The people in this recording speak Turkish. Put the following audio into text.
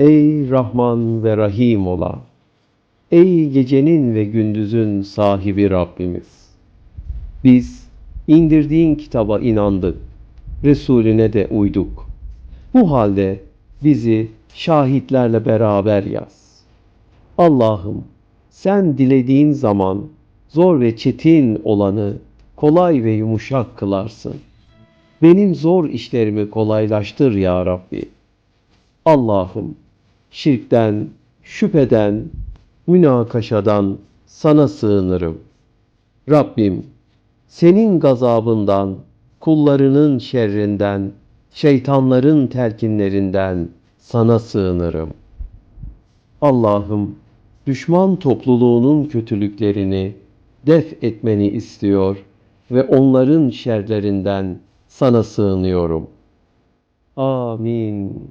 Ey Rahman ve Rahim ola! Ey gecenin ve gündüzün sahibi Rabbimiz! Biz indirdiğin kitaba inandık, Resulüne de uyduk. Bu halde bizi şahitlerle beraber yaz. Allah'ım sen dilediğin zaman zor ve çetin olanı kolay ve yumuşak kılarsın. Benim zor işlerimi kolaylaştır ya Rabbi. Allah'ım şirkten, şüpheden, münakaşadan sana sığınırım. Rabbim senin gazabından, kullarının şerrinden, şeytanların telkinlerinden sana sığınırım. Allah'ım düşman topluluğunun kötülüklerini def etmeni istiyor ve onların şerlerinden sana sığınıyorum. Amin.